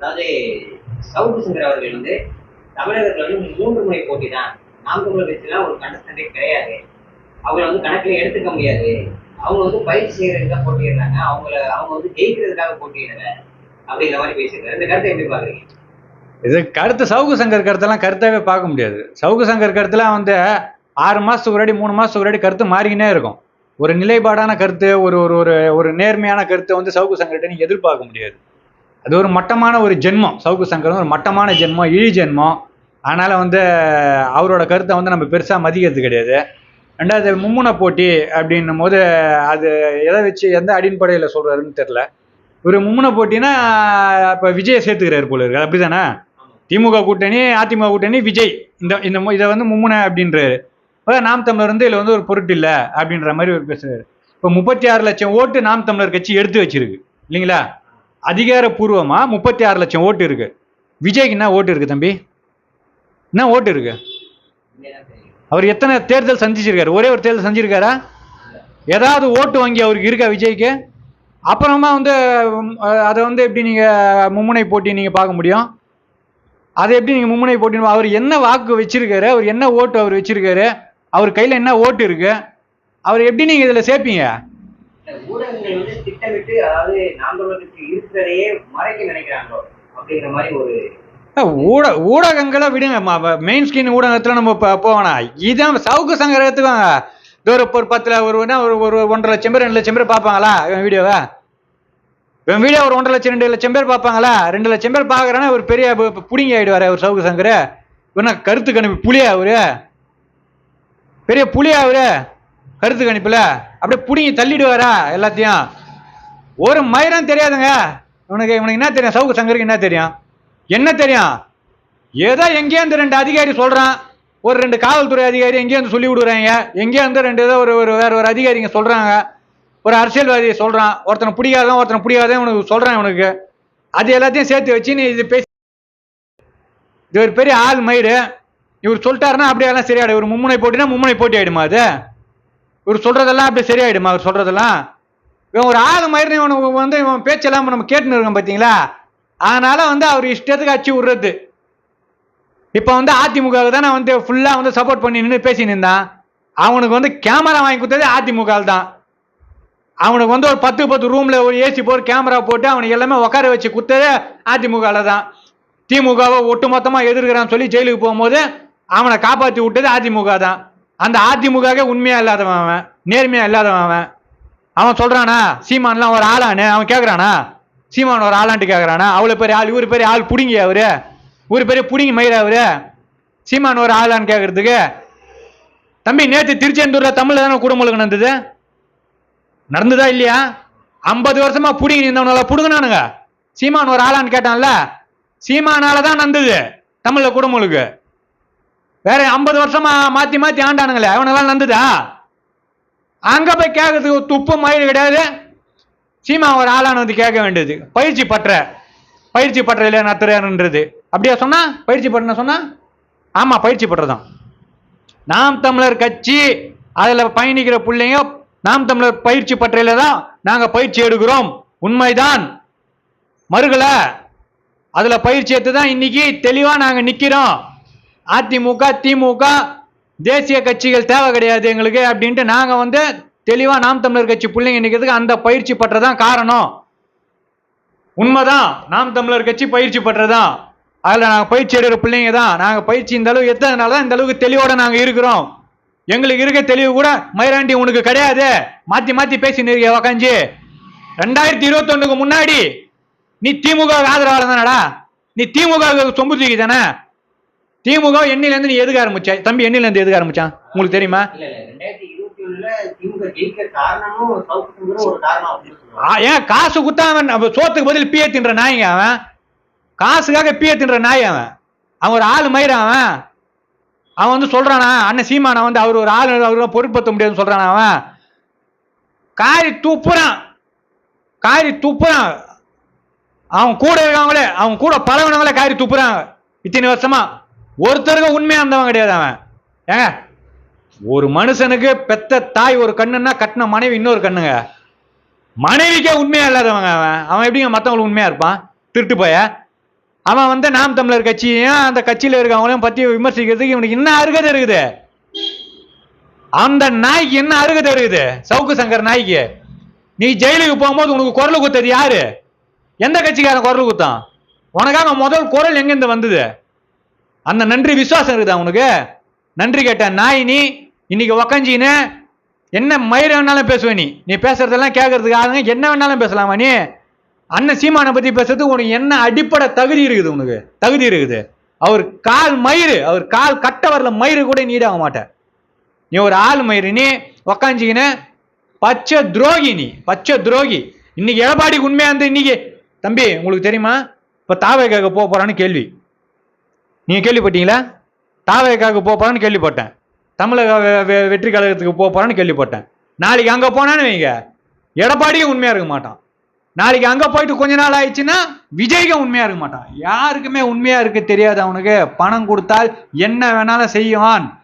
அதாவது சவுக்கு சுந்தர் அவர்கள் வந்து தமிழகத்தில் வந்து மூன்று முறை போட்டி தான். நாம் தமிழர் கட்சியெல்லாம் ஒரு கண்டஸ்டண்டே கிடையாது. அவங்கள வந்து கணக்கில் எடுத்துக்க முடியாது. அவங்க வந்து பயிற்சி செய்யறதுக்கு தான் போட்டிடுறாங்க அவங்கள அவங்க வந்து ஜெயிக்கிறதுக்காக போட்டியிடல. அப்படிங்கிற மாதிரி பேசியிருக்காரு. இந்த கருத்தை எப்படி பாக்குறீங்க இது கருத்து சவுக்கு சங்கர் கருத்தெல்லாம் கருத்தாவே பார்க்க முடியாது. சவுக்கு சங்கர் கருத்துலாம் வந்து ஆறு மாசத்துக்கு முன்னாடி மூணு மாசத்துக்கு முன்னாடி கருத்து மாறிக்கினே இருக்கும். ஒரு நிலைப்பாடான கருத்து ஒரு ஒரு ஒரு நேர்மையான கருத்தை வந்து சவுக்கு சங்கர்கிட்ட நீங்கள் எதிர்பார்க்க முடியாது. அது ஒரு மட்டமான ஒரு ஜென்மம். சவுக்கு சங்கர் ஒரு மட்டமான ஜென்மம் இழி ஜென்மம். அதனால் வந்து அவரோட கருத்தை வந்து நம்ம பெருசாக மதிக்கிறது கிடையாது. ரெண்டாவது மும்முன போட்டி அப்படின்னும் போது அது எதை வச்சு எந்த அடிப்படையில் சொல்கிறாருன்னு தெரில ஒரு மும்முன போட்டினா இப்போ விஜயை சேர்த்துக்கிறாரு போல இருக்கு. அப்படிதானே திமுக கூட்டணி அதிமுக கூட்டணி விஜய். இந்த இந்த இதை வந்து மும்முனை அப்படின்றாரு. நாம் தமிழர் வந்து இதில் வந்து ஒரு பொருட்டு இல்லை அப்படின்ற மாதிரி ஒரு பேசுகிறார் இப்போ முப்பத்தி ஆறு லட்சம் ஓட்டு நாம் தமிழர் கட்சி எடுத்து வச்சிருக்கு. இல்லைங்களா? அதிகாரப்பூர்வமாக முப்பத்தி ஆறு லட்சம் ஓட்டு இருக்கு. விஜய்க்கு என்ன ஓட்டு இருக்கு தம்பி? என்ன ஓட்டு இருக்கு? அவர் எத்தனை தேர்தல் சந்திச்சிருக்காரு? ஒரே ஒரு தேர்தல் சந்திச்சிருக்காரா? ஏதாவது ஓட்டு வங்கி அவருக்கு இருக்கா விஜய்க்கு? அப்புறமா வந்து அதை வந்து எப்படி நீங்கள் மும்முனை போட்டி நீங்கள் பார்க்க முடியும்? அதை எப்படி நீங்கள் மும்முனை போட்டி அவர் என்ன வாக்கு வச்சிருக்காரு? அவர் என்ன ஓட்டு அவர் வச்சிருக்காரு? அவர் கையில் என்ன ஓட்டு இருக்கு? அவர் எப்படி நீங்கள் இதில் சேர்ப்பீங்க? ஊடகங்கள் வந்து திட்டமிட்டு அதாவது நாம் இருக்கிறதையே மறைக்க நினைக்கிறாங்களோ அப்படிங்கிற மாதிரி ஒரு ஊட ஊடகங்களை விடுங்க மெயின் ஸ்கிரீன் ஊடகத்தில் நம்ம இப்போ போவேனா இதான் சவுக்கு சங்கர் எடுத்துக்கோங்க இதோ ஒரு ஒரு பத்தில் ஒரு ஒரு ஒரு ஒன்றரை லட்சம் பேர் ரெண்டு லட்சம் பேர் பார்ப்பாங்களா இவன் வீடியோவை? இவன் வீடியோ ஒரு ஒன்றரை லட்சம் ரெண்டு லட்சம் பேர் பார்ப்பாங்களா? ரெண்டு லட்சம் பேர் பார்க்குறானா ஒரு பெரிய புடிங்கி ஆயிடுவாரு அவர் சவுக்கு சங்கர். இவனா கருத்து கணிப்பு புளியா அவரு? பெரிய புளியா அவரு? கருத்து கணிப்புல? அப்படியே புடிங்கி தள்ளிடுவாரா எல்லாத்தையும்? ஒரு மயிரம் தெரியாதுங்க. இவனுக்கு இவனுக்கு என்ன தெரியும்? சவுக்கு சங்கருக்கு என்ன தெரியும்? என்ன தெரியும்? ஏதோ எங்கேயோ ரெண்டு அதிகாரி சொல்றான். ஒரு ரெண்டு காவல்துறை அதிகாரி எங்கேயோ வந்து சொல்லி விடுறாங்க. எங்கேயோ ரெண்டு ஏதோ ஒரு ஒரு வேற ஒரு அதிகாரிங்க சொல்றாங்க. ஒரு அரசியல்வாதி சொல்றான். ஒருத்தனை பிடிக்காதான் ஒருத்தனை பிடிக்காதான் உனக்கு சொல்றான் உனக்கு அது எல்லாத்தையும் சேர்த்து வச்சு நீ இது பேசி இது ஒரு பெரிய ஆள் மயிறு இவர் சொல்லிட்டாருன்னா அப்படியே எல்லாம் சரியாயிடும். ஒரு மும்முனை போட்டினா மும்முனை போட்டி ஆயிடுமா அது? இவர் சொல்றதெல்லாம் அப்படியே சரியாயிடுமா? அவர் சொல்றதெல்லாம்? இவன் ஒரு ஆள் மாதிரி இவனுக்கு வந்து இவன் பேச்செல்லாம் நம்ம கேட்டுன்னு இருக்கோம் பார்த்தீங்களா அதனால வந்து அவர் இஷ்டத்துக்கு அச்சு விடுறது. இப்போ வந்து அதிமுக தானே வந்து ஃபுல்லாக வந்து சப்போர்ட் பண்ணி நின்று பேசி நின்றான் அவனுக்கு வந்து கேமரா வாங்கி கொடுத்ததே அதிமுக தான். அவனுக்கு வந்து ஒரு பத்து பத்து ரூமில் ஒரு ஏசி போட்டு கேமரா போட்டு அவனுக்கு எல்லாமே உட்கார வச்சு கொடுத்ததே அதிமுக தான். திமுகவை ஒட்டுமொத்தமாக எதிர்க்கிறான்னு சொல்லி ஜெயிலுக்கு போகும்போது அவனை காப்பாற்றி விட்டது அதிமுக தான். அந்த அதிமுக உண்மையா இல்லாதவன் அவன் நேர்மையா இல்லாதவன் அவன். அவன் சொல்றானா சீமான்லாம் ஒரு ஆளானு அவன் கேட்கறானா சீமான் ஒரு ஆளான்ட்டு கேட்கறானா அவ்வளோ பெரிய ஆள் இவர் பெரிய ஆள் புடுங்கி அவரு. ஒரு பெரிய புடுங்கி மயிர அவரு. சீமான் ஒரு ஆளான்னு கேட்கறதுக்கு தம்பி நேற்று திருச்செந்தூர்ல தமிழ்ல தானே குடும்பங்களுக்கு நடந்தது? நடந்ததா இல்லையா? ஐம்பது வருஷமா புடுங்கி இருந்தவனால புடுங்கினானுங்க. சீமான் ஒரு ஆளான்னு கேட்டான்ல. சீமானால தான் நடந்தது தமிழ்ல குடும்பங்களுக்கு வேற ஐம்பது வருஷமா மாத்தி மாத்தி ஆண்டானுங்களே அவனால நடந்ததா அங்க போய் கேட்கறதுக்கு துப்பு மயில் கிடையாது. சீமா ஒரு ஆளான வந்து கேட்க வேண்டியது. பயிற்சி பற்ற. பயிற்சி பற்ற இல்லையா நத்துறாருன்றது அப்படியா சொன்னா? பயிற்சி பற்ற சொன்னா? ஆமா பயிற்சி பற்றதான் நாம் தமிழர் கட்சி அதுல பயணிக்கிற பிள்ளைங்க நாம் தமிழர் பயிற்சி பற்றையில தான் நாங்க பயிற்சி எடுக்கிறோம். உண்மைதான். மறுகல அதுல பயிற்சி எடுத்து தான் இன்னைக்கு தெளிவா நாங்க நிக்கிறோம். அதிமுக திமுக தேசிய கட்சிகள் தேவை கிடையாது எங்களுக்கு அப்படின்ட்டு நாங்க வந்து தெளிவா நாம் தமிழர் கட்சி பிள்ளைங்க நிற்கிறதுக்கு அந்த பயிற்சி பற்றதான் காரணம். உண்மைதான். நாம் தமிழர் கட்சி பயிற்சி பற்றதான். அதுல நாங்க பயிற்சி எடுக்கிற பிள்ளைங்க தான். நாங்க பயிற்சி இந்த அளவுக்கு எத்தனால தான் இந்த அளவுக்கு தெளிவோட நாங்க இருக்கிறோம். எங்களுக்கு இருக்க தெளிவு கூட மயிராண்டி உனக்கு கிடையாது. மாத்தி மாத்தி பேசி நிற்க உக்காஞ்சி ரெண்டாயிரத்தி இருபத்தொன்னுக்கு முன்னாடி நீ திமுக ஆதரவாளர் தானடா? நீ திமுக சொம்பு தூக்கி தானே? திமுக எண்ணில இருந்து நீ எதுக்க ஆரம்பிச்ச? தம்பி எண்ணில இருந்து எதுக்க ஆரம்பிச்சான் உங்களுக்கு தெரியுமா? ஏன் காசு குத்தா அவன் சோத்துக்கு பதில் பிய தின்ற நாய்ங்க அவன்? காசுக்காக பிய தின்ற நாய் அவன். அவன் ஒரு ஆள் மயிர அவன்? அவன் வந்து சொல்றானா அண்ணன் சீமானா வந்து அவர் ஒரு ஆள் அவர் பொருட்படுத்த முடியாதுன்னு சொல்றானா அவன்? காரி துப்புறான். காரி துப்புறான். அவன் கூட இருக்கவங்களே அவன் கூட பழகினவங்களே காரி துப்புறாங்க. இத்தனை வருஷமா. ஒருத்தருக்கு உண்மையா இருந்தவன் கிடையாது அவன். ஏங்க? ஒரு மனுஷனுக்கு பெத்த தாய் ஒரு கண்ணுன்னா கட்டின மனைவி இன்னொரு கண்ணுங்க. மனைவிக்கே உண்மையா இல்லாதவங்க அவன். அவன் எப்படிங்க மற்றவங்களுக்கு உண்மையா இருப்பான்? திருட்டு போய? அவன் வந்து நாம் தமிழர் கட்சியையும் அந்த கட்சியில இருக்கவங்களையும் பத்தி விமர்சிக்கிறதுக்கு இவனுக்கு என்ன அருகதை இருக்குது? அந்த நாய்க்கு என்ன அருகதை இருக்குது? சவுக்கு சங்கர் நாய்க்கு. நீ ஜெயிலுக்கு போகும்போது உனக்கு குரல் குத்தது யாரு? எந்த கட்சிக்காரன் குரல் குத்தான்? உனக்காக முதல் குரல் எங்கேருந்து வந்தது? அந்த நன்றி விசுவாசம் இருக்குதா உனக்கு? நன்றி கேட்ட நாய் நீ இன்னைக்கு உக்காஞ்சின்னு என்ன மயிரை வேணாலும் பேசுவே நீ. நீ பேசுறதெல்லாம் கேட்கறதுக்கு ஆளுங்க என்ன வேணாலும் பேசலாமா நீ? அண்ணன் சீமானை பத்தி பேசுறதுக்கு உனக்கு என்ன அடிப்படை தகுதி இருக்குது உனக்கு? தகுதி இருக்குது. அவர் கால் மயிறு அவர் கால் கட்ட வரல மயிறு கூட நீடாக மாட்ட. நீ ஒரு ஆள் மயிறு நீ உக்காஞ்சிக்கின பச்சை துரோகி நீ பச்சை துரோகி. இன்னைக்கு எடப்பாடிக்கு உண்மையா இருந்து இன்னைக்கு? தம்பி உங்களுக்கு தெரியுமா? இப்ப தாவை கேட்க போக போறான்னு கேள்வி. நீங்கள் கேள்விப்பட்டீங்களா? தாவேக்காவுக்கு போக கேள்விப்பட்டேன். தமிழக வெ- வெற்றி கழகத்துக்கு போக கேள்விப்பட்டேன். நாளைக்கு அங்கே போனான்னு வைங்க. எடப்பாடியும் உண்மையாக இருக்க மாட்டான். நாளைக்கு அங்கே போயிட்டு கொஞ்ச நாள் ஆயிடுச்சுன்னா விஜய்க்கும் உண்மையாக இருக்க மாட்டான். யாருக்குமே உண்மையாக இருக்க தெரியாது அவனுக்கு. பணம் கொடுத்தால் என்ன வேணாலும் செய்வான்.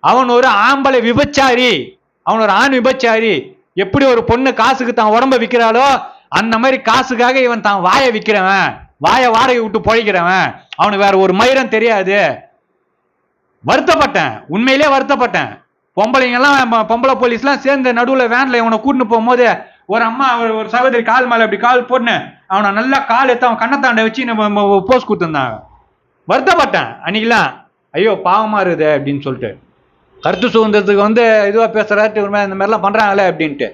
அவன் ஒரு ஆம்பளை விபச்சாரி. அவன் ஒரு ஆண் விபச்சாரி. எப்படி ஒரு பொண்ணு காசுக்கு தான் உடம்ப விற்கிறாளோ அந்த மாதிரி காசுக்காக இவன் தான் வாயை விற்கிறவன் வாயை வாடகை விட்டு பொழைக்கிறவன். அவனுக்கு வேற ஒரு மயிரம் தெரியாது. வருத்தப்பட்டேன். உண்மையிலே வருத்தப்பட்டேன். பொம்பளைங்கெல்லாம் பொம்பளை போலீஸ்லாம் சேர்ந்து நடுவில் வேன்ல இவனை கூட்டின்னு போகும்போது ஒரு அம்மா ஒரு ஒரு சகோதரி கால் மேலே அப்படி கால் போட்டுன்னு அவனை நல்லா கால் எடுத்து அவன் கண்ணத்தாண்டை வச்சு நம்ம போஸ்ட் கொடுத்துருந்தாங்க. வருத்தப்பட்டேன். அன்னைக்கெல்லாம் ஐயோ பாவமா இருக்குது அப்படின்னு சொல்லிட்டு. கருத்து சுதந்திரத்துக்கு வந்து இதுவாக பேசுறாரு இந்த மாதிரிலாம் பண்ணுறாங்களே அப்படின்ட்டு.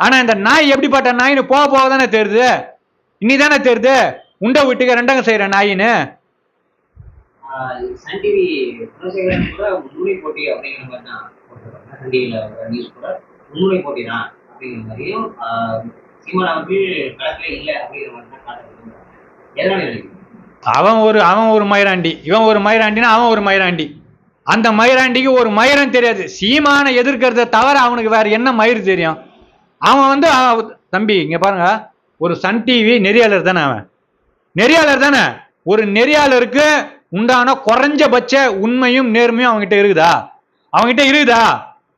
ஆனால் இந்த நாய் எப்படிப்பட்ட நாயின்னு போக போக தானே தெரியுது. இன்னி தானே தெரியுது. உண்டை வீட்டுக்கு ரெண்டங்க செய்கிற நாயின்னு. சன் டிவி குணசேகரன் கூட முன்னுரை போட்டி அப்படிங்கிற மாதிரி தான் போட்டிருக்காங்க. சன் டிவியில் நியூஸ் கூட முன்னுரை போட்டி தான் அப்படிங்கிற மாதிரியும் ஆஹ் சீமான் அவர்கள் களத்துல இல்லை அப்படிங்கிற மாதிரி தான் காட்டுறாங்க எதனால நினைக்கிறீங்க அவன் ஒரு அவன் ஒரு மயிராண்டி. இவன் ஒரு மயிராண்டினா அவன் ஒரு மயிராண்டி. அந்த மயிராண்டிக்கு ஒரு மயிரம் தெரியாது. சீமானை எதிர்க்கிறத தவிர அவனுக்கு வேற என்ன மயிர் தெரியும்? அவன் வந்து தம்பி இங்க பாருங்க. ஒரு சன் டிவி நெறியாளர் தானே அவன்? நெறியாளர் தானே. ஒரு நெறியாளருக்கு உண்டான குறைஞ்சபட்ச உண்மையும் நேர்மையும் அவன்கிட்ட இருக்குதா? அவன்கிட்ட இருக்குதா?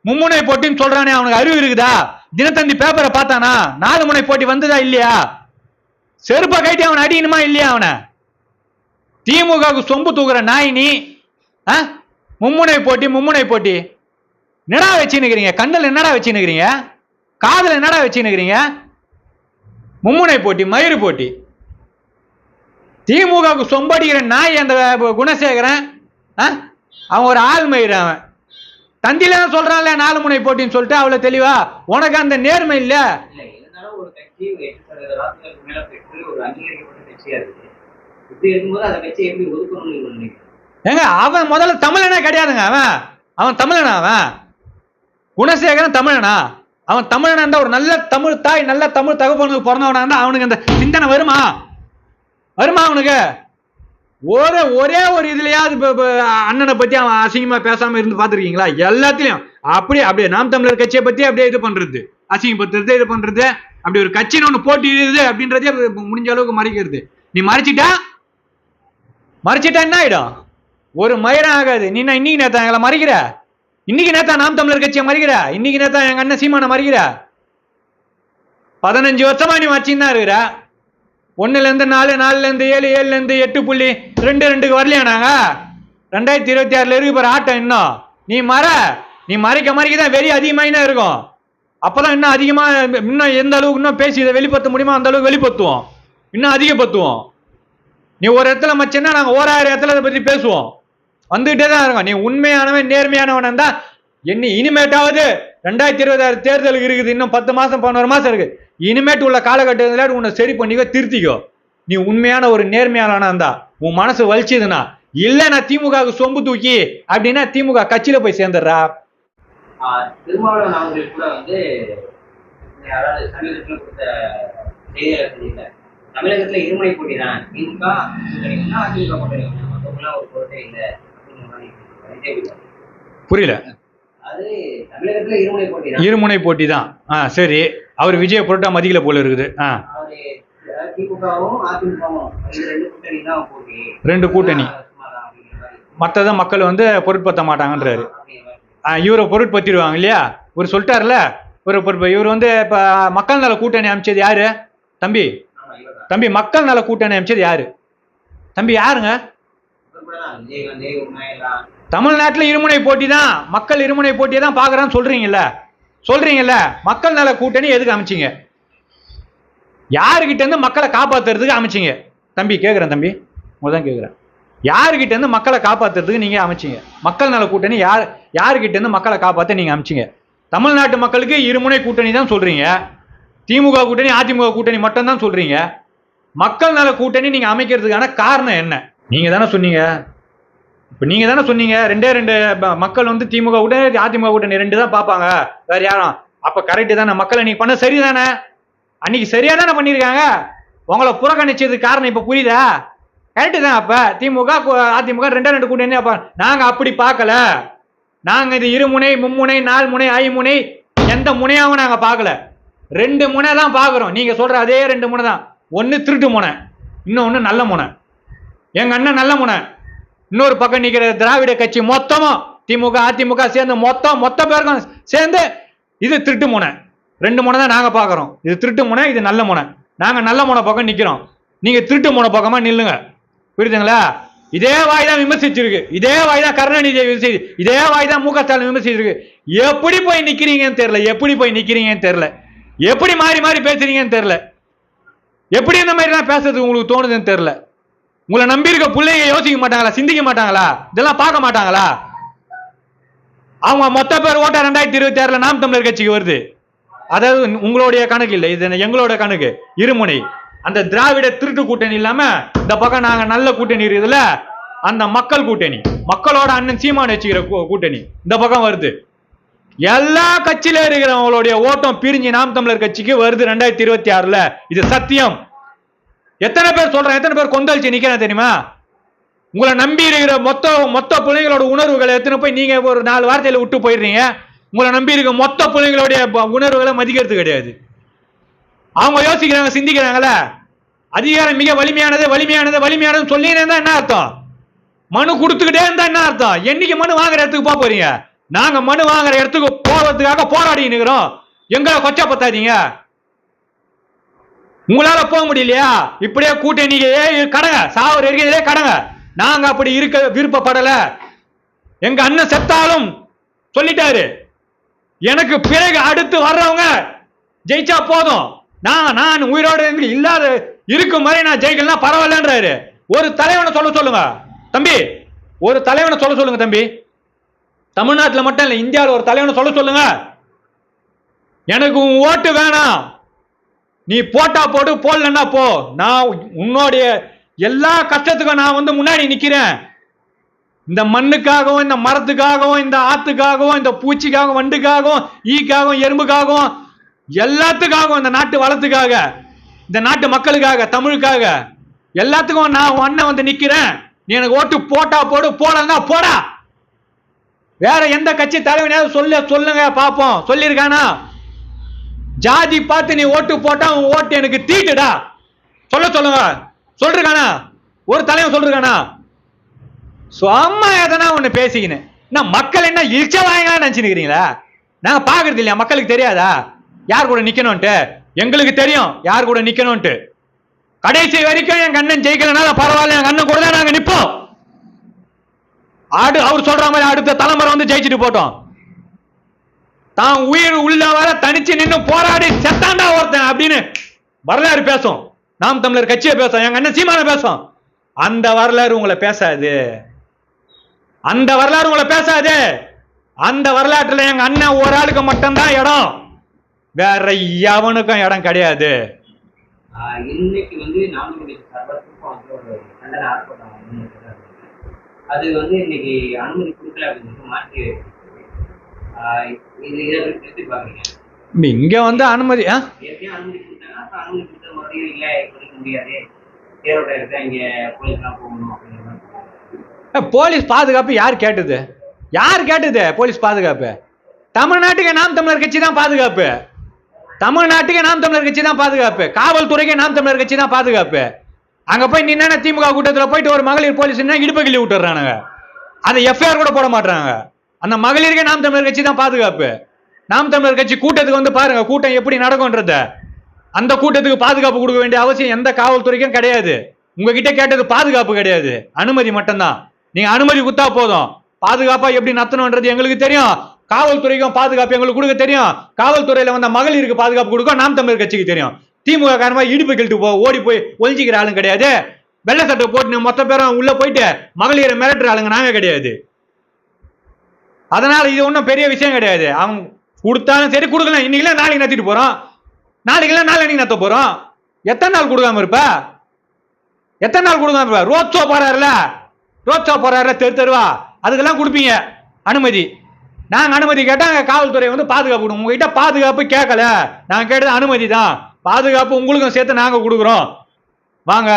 மும்முனை போட்டின்னு சொல்றானே அவனுக்கு அறிவு இருக்குதா? தினத்தந்தி பேப்பரை பார்த்தானா? நாலு முனை போட்டி வந்ததா இல்லையா? செருப்பை கட்டி அவன் அடிக்கணுமா இல்லையா அவனை? திமுகவுக்கு சொம்பு தூக்குற நாயினி ஆ? மும்முனை போட்டி மும்முனை போட்டி. என்னடா வச்சுன்னுக்கிறீங்க கண்ணில் என்னடா வச்சுன்னுக்கிறீங்க காதில் என்னடா வச்சுன்னுக்கிறீங்க மும்முனை போட்டி மயிறு போட்டி. திமுகவுக்கு சொம்படிக்கிற நாய் அந்த குணசேகரன்? அவன் ஒரு ஆள் மயிறு அவன். தந்தியில தான் சொல்றான்ல நாலு முனை போட்டின்னு சொல்லிட்டு அவ்வளவு தெளிவா. உனக்கு அந்த நேர்மை இல்ல. ஏங்க அவன் முதல்ல தமிழனே கிடையாதுங்க அவன். அவன் தமிழனா அவன். குணசேகரன் தமிழனா. அவன் தமிழனா இருந்தா ஒரு நல்ல தமிழ் தாய் நல்ல தமிழ் தகப்பனுக்கு பிறந்தவனா இருந்தா அவனுக்கு அந்த சிந்தனை வருமா? வருமா அவனுக்கு? ஒரு ஒரே ஒரு இதுலயாவது அண்ணனை பத்தி அவன் அசிங்கமா பேசாம இருந்து பாத்திருக்கீங்களா எல்லாத்துலயும். அப்படியே அப்படியே நாம் தமிழர் கட்சியை பத்தி அப்படியே இது பண்றது. அசிங்கப்படுத்துறது இது பண்றது. அப்படி ஒரு கட்சின்னு ஒண்ணு போட்டிடுது அப்படின்றதே முடிஞ்ச அளவுக்கு மறைக்கிறது. நீ மறைச்சிட்டா? மறைச்சிட்டா என்ன ஆயிடும்? ஒரு மயிரம் ஆகாது. நீ நான் இன்னைக்கு நேத்தா எங்களை மறைக்கிற? இன்னைக்கு நேத்தா நாம் தமிழர் கட்சியை மறிக்கிற? இன்னைக்கு நேத்தா எங்க அண்ணன் சீமான மறைக்கிற? பதினஞ்சு வருஷமா நீ வச்சுன்னு தான் இருக்கிற. ஒன்றுலேருந்து நாலு நாலுலேருந்து ஏழு ஏழுலேருந்து எட்டு புள்ளி ரெண்டு ரெண்டுக்கு வரலையா நாங்கள் ரெண்டாயிரத்தி இருபத்தி ஆறுல இருக்கு பாரு ஆட்டம் இன்னும். நீ மற. நீ மறைக்க மறைக்க தான் வெறி அதிகமாயினா இருக்கும். அப்பதான் இன்னும் அதிகமாக இன்னும் எந்த அளவுக்கு இன்னும் பேசி இதை வெளிப்படுத்த முடியுமோ அந்த அளவுக்கு வெளிப்படுத்துவோம். இன்னும் அதிகப்படுத்துவோம். நீ ஒரு இடத்துல மச்சன்னா நாங்கள் ஓராயிரம் இடத்துல அதை பற்றி பேசுவோம். வந்துகிட்டே தான் இருக்கும். நீ உண்மையானவன் நேர்மையானவன் தான் என்ன இனிமேட்டாவது ரெண்டாயிரத்தி இருபதாறு தேர்தலுக்கு இருக்குது. இன்னும் பத்து மாசம் பதினோரு மாசம் இருக்கு. இனிமேட்டு உள்ள காலகட்டத்தில் உன்னை சரி பண்ணிக்கோ திருத்திக்கோ. நீ உண்மையான ஒரு நேர்மையானவனா இருந்தா உன் மனசு வலிச்சுதுன்னா இல்ல நான் திமுகவுக்கு சொம்பு தூக்கி அப்படின்னா திமுக கட்சியில போய் சேர்ந்துடுறா. திருமாவளவன் கூட வந்து அதாவது கொடுத்த தமிழகத்துல இருமுனை போட்டி தான். திமுக அதிமுக மற்றவங்களாம் ஒரு பொருட்டே இல்லை. புரியல. இருமுனை போட்டி தான். ஆ சரி. அவர் விஜய புரட்டா மதிக்கல போல இருக்குது. ஆ. ரெண்டு கூட்டணி. மற்றதை மக்கள் வந்து பொருட்படுத்த மாட்டாங்கன்றாரு. இவரை பொருட்படுத்திடுவாங்க இல்லையா? இவர் சொல்லிட்டாருல இவரை பொருட்ப இவர் வந்து இப்ப மக்கள் நல கூட்டணி அமைச்சது யாரு? தம்பி. தம்பி மக்கள் நல கூட்டணி அமைச்சது யாரு? தம்பி யாருங்க? தமிழ்நாட்டில் இருமுனை போட்டி தான் மக்கள் இருமுனை போட்டியை தான் பார்க்குறான்னு சொல்கிறீங்கல்ல சொல்கிறீங்கல்ல மக்கள் நல கூட்டணி எதுக்கு அமைச்சீங்க? யாருக்கிட்டேருந்து மக்களை காப்பாத்துறதுக்கு அமைச்சிங்க? தம்பி கேட்குறேன் தம்பி. உங்கள் தான் கேட்குறேன் யாருக்கிட்டேருந்து மக்களை காப்பாற்றுறதுக்கு நீங்கள் அமைச்சிங்க? மக்கள் நல கூட்டணி யார் யாருக்கிட்டேருந்து மக்களை காப்பாற்ற நீங்கள் அமைச்சிங்க? தமிழ்நாட்டு மக்களுக்கு இருமுனை கூட்டணி தான் சொல்கிறீங்க திமுக கூட்டணி அதிமுக கூட்டணி மட்டும்தான் சொல்கிறீங்க மக்கள் நல கூட்டணி நீங்கள் அமைக்கிறதுக்கான காரணம் என்ன? நீங்கள் தானே சொன்னீங்க. இப்போ நீங்க தானே சொன்னீங்க ரெண்டே ரெண்டு மக்கள் வந்து திமுக கூட்டணி அதிமுக கூட்டணி ரெண்டு தான் பார்ப்பாங்க வேற யாரும். அப்ப கரெக்டு தானே மக்களை நீங்க பண்ண சரிதானே? அன்னைக்கு சரியா தானே பண்ணியிருக்காங்க? உங்களை புறக்கணிச்சதுக்கு காரணம் இப்ப புரியுதா? கரெக்டு தான் அப்ப. திமுக அதிமுக ரெண்டே ரெண்டு கூட்டணி அப்ப நாங்க அப்படி பார்க்கல. நாங்க இது இருமுனை மும்முனை நாலு முனை ஐமுனை எந்த முனையாவும் நாங்க பார்க்கல. ரெண்டு முனை தான் பார்க்குறோம். நீங்க சொல்ற அதே ரெண்டு முனை தான். ஒன்னு திருட்டு முனை இன்னொன்னு நல்ல முனை. எங்க அண்ணன் நல்ல முனை. இன்னொரு பக்கம் நிற்கிற திராவிட கட்சி மொத்தமும் திமுக அதிமுக சேர்ந்து மொத்தம் மொத்த பேருக்கும் சேர்ந்து இது திருட்டு முனை. ரெண்டு முனை தான் நாங்க பாக்குறோம் இது திருட்டு முனை இது நல்ல முனை. நாங்க நல்ல முனை பக்கம் நிக்கிறோம். நீங்க திருட்டு முனை பக்கமா நில்லுங்க. புரியுதுங்களா? இதே வாய் தான் விமர்சிச்சிருக்கு. இதே வாய் தான் கருணாநிதியை விமர்சி இதே வாய் தான் மு க ஸ்டாலின் விமர்சிச்சிருக்கு. எப்படி போய் நிக்கிறீங்கன்னு தெரியல. எப்படி போய் நிக்கிறீங்கன்னு தெரியல. எப்படி மாறி மாறி பேசுறீங்கன்னு தெரியல. எப்படி இந்த மாதிரிலாம் பேசுறதுக்கு உங்களுக்கு தோணுதுன்னு தெரியல. உங்களை நம்பி இருக்க பிள்ளைங்க யோசிக்க மாட்டாங்களா சிந்திக்க மாட்டாங்களா? இதெல்லாம் பார்க்க மாட்டாங்களா? அவங்க மொத்த பேர் ஓட்டா ரெண்டாயிரத்தி இருபத்தி ஆறுல நாம் தமிழர் கட்சிக்கு வருது. அதாவது உங்களுடைய கணக்கு இல்லை இது எங்களோட கணக்கு. இருமுனை அந்த திராவிட திருட்டு கூட்டணி இல்லாம இந்த பக்கம் நாங்க நல்ல கூட்டணி இருக்குதுல அந்த மக்கள் கூட்டணி மக்களோட அண்ணன் சீமான் வச்சுக்கிற கூ- கூட்டணி இந்த பக்கம் வருது. எல்லா கட்சியில இருக்கிறவங்களுடைய ஓட்டம் பிரிஞ்சு நாம் தமிழர் கட்சிக்கு வருது ரெண்டாயிரத்தி இருபத்தி ஆறுல. இது சத்தியம். எத்தனை பேர் சொல்றேன்? எத்தனை பேர் கொந்தளிச்சு நிக்கிறேன் தெரியுமா? உங்களை நம்பி இருக்கிற மொத்த மொத்த பிள்ளைங்களோட உணர்வுகளை எத்தனை போய் நீங்க ஒரு நாலு வார்த்தையில விட்டு போயிடுறீங்க? உங்களை நம்பி இருக்க மொத்த பிள்ளைங்களுடைய உணர்வுகளை மதிக்கிறது கிடையாது. அவங்க யோசிக்கிறாங்க சிந்திக்கிறாங்கல்ல? அதிகாரம் மிக வலிமையானது வலிமையானது வலிமையானது சொல்லினே இருந்தா என்ன அர்த்தம்? மனு கொடுத்துக்கிட்டே இருந்தா என்ன அர்த்தம்? என்னைக்கு மனு வாங்குற இடத்துக்கு போக போறீங்க? நாங்க மனு வாங்குற இடத்துக்கு போறதுக்காக போராடி நிக்கிறோம் எங்களை கொச்சப்படுத்தாதீங்க உங்களால போக முடியலையா? இப்படியே கூட்டணிக்கு கடங்க. சாவர் இருக்கிறதே கடங்க. நாங்க அப்படி இருக்க விருப்பப்படல. எங்க அண்ணன் செத்தாலும் சொல்லிட்டாரு. எனக்கு பிறகு அடுத்து வர்றவங்க ஜெயிச்சா போதும். நான் நான் உயிரோடு இருந்து இல்லாத இருக்கும் வரை நான் ஜெயிக்கலாம் பரவாயில்லன்றாரு. ஒரு தலைவனை சொல்ல சொல்லுங்க. தம்பி ஒரு தலைவனை சொல்ல சொல்லுங்க தம்பி. தமிழ்நாட்டில் மட்டும் இல்லை இந்தியாவில் ஒரு தலைவனை சொல்ல சொல்லுங்க. எனக்கு உன் ஓட்டு வேணாம். நீ போட்டா போடு போடலன்னா போ. நான் உன்னுடைய எல்லா கஷ்டத்துக்கும் நான் வந்து முன்னாடி நிக்கிறேன். இந்த மண்ணுக்காகவும் இந்த மரத்துக்காகவும் இந்த ஆத்துக்காகவும் இந்த பூச்சிக்காகவும் வண்டுக்காகவும் ஈக்காகவும் எறும்புக்காகவும் எல்லாத்துக்காகவும் இந்த நாட்டு வளத்துக்காக இந்த நாட்டு மக்களுக்காக தமிழுக்காக எல்லாத்துக்கும் நான் உன் அண்ணன் வந்து நிக்கிறேன். நீ எனக்கு ஓட்டு போட்டா போடு போடலன்னா போடா. வேற எந்த கட்சி தலைவனையாவது சொல்ல சொல்லுங்க பாப்போம் சொல்லியிருக்கானா? ஜாதி பார்த்து நீ ஓட்டு போட்டா உன் ஓட்டு எனக்கு தீட்டுடா. சொல்ல சொல்லுங்க. சொல்றானா ஒரு தலைவன் சொல்றானா சும்மா எதனா ஒண்ணு பேசிக்கினேன். என்ன மக்கள் என்ன இழிச்ச வாங்க நினைச்சுக்கிறீங்களா நாங்க பாக்குறது இல்லையா? மக்களுக்கு தெரியாதா? யார் கூட நிக்கணும்ட்டு எங்களுக்கு தெரியும். யார் கூட நிக்கணும்ட்டு கடைசி வரைக்கும் என் கண்ணன் ஜெயிக்கலனால பரவாயில்ல என் கண்ணன் கூட தான் நாங்க நிப்போம். ஆடு அவர் சொல்ற மாதிரி அடுத்த தலைமுறை வந்து ஜெயிச்சுட்டு போட்டோம். தான் உயிர் உள்ள வர தனிச்சு நின்று போராடி செத்தாண்டா ஒருத்தன் அப்படின்னு வரலாறு பேசும். நாம் தமிழர் கட்சியை பேசும். எங்க அண்ணன் சீமான பேசும். அந்த வரலாறு உங்களை பேசாது. அந்த வரலாறு உங்களை பேசாது. அந்த வரலாற்றுல எங்க அண்ணன் ஒரு ஆளுக்கு மட்டும்தான் இடம். வேற எவனுக்கும் இடம் கிடையாது. இன்னைக்கு வந்து நாமளுடைய வந்து ஒரு கண்டன ஆர்ப்பாட்டம் அது வந்து இன்னைக்கு அனுமதி கொடுக்கல அப்படின்னு மாற்றி இங்க வந்து அனுமதி ஆ? போலீஸ் பாதுகாப்பு யார் கேட்டது? யார் கேட்டது போலீஸ் பாதுகாப்பு? தமிழ்நாட்டுக்கு நாம் தமிழர் கட்சி தான் பாதுகாப்பு. தமிழ்நாட்டுக்கு நாம் தமிழர் கட்சி தான் பாதுகாப்பு. காவல்துறைக்கு நாம் தமிழர் கட்சி தான் பாதுகாப்பு. அங்க போய் நின்னா திமுக கூட்டத்தில் போயிட்டு ஒரு மகளிர் போலீஸ் இடுப்பு கிள்ளி விட்டுறானுங்க. அதை எஃப்ஐஆர் கூட போட மாட்டாங்க அந்த மகளிருக்கு நாம் தமிழர் கட்சி தான் பாதுகாப்பு. நாம் தமிழர் கட்சி கூட்டத்துக்கு வந்து பாருங்க கூட்டம் எப்படி நடக்கும்ன்றத. அந்த கூட்டத்துக்கு பாதுகாப்பு கொடுக்க வேண்டிய அவசியம் எந்த காவல்துறைக்கும் கிடையாது. உங்ககிட்ட கேட்டது பாதுகாப்பு கிடையாது. அனுமதி மட்டும்தான். நீங்க அனுமதி கொடுத்தா போதும். பாதுகாப்பா எப்படி நடத்தணும்ன்றது எங்களுக்கு தெரியும். காவல்துறைக்கும் பாதுகாப்பு எங்களுக்கு கொடுக்க தெரியும். காவல்துறையில வந்த மகளிருக்கு பாதுகாப்பு கொடுக்க நாம் தமிழர் கட்சிக்கு தெரியும். திமுக காரணமா இடுப்பு கிழட்டு போ ஓடி போய் ஒழிஞ்சிக்கிற ஆளுங்க கிடையாது. வெள்ளை சட்டை போட்டு மொத்த பேரும் உள்ள போயிட்டு மகளிரை மிரட்டுற ஆளுங்க நாங்க கிடையாது. அதனால இது ஒன்றும் பெரிய விஷயம் கிடையாது. அவங்க கொடுத்தாலும் சரி கொடுக்கலாம் இன்னைக்குல நாளைக்கு நத்திட்டு போறோம். நாளைக்குல நாளைக்கு நத்த போறோம். எத்தனை நாள் கொடுக்காம இருப்ப? எத்தனை நாள் கொடுக்காம இருப்ப? ரோட் ஷோ போறாருல. ரோட் ஷோ போறாருல தெரு தெருவா. அதுக்கெல்லாம் கொடுப்பீங்க. அனுமதி. நாங்கள் அனுமதி கேட்டால் அங்கே காவல்துறை வந்து பாதுகாப்பு கொடுங்க உங்ககிட்ட பாதுகாப்பு கேட்கல. நாங்கள் கேட்டது அனுமதி தான். பாதுகாப்பு உங்களுக்கும் சேர்த்து நாங்கள் கொடுக்குறோம். வாங்க.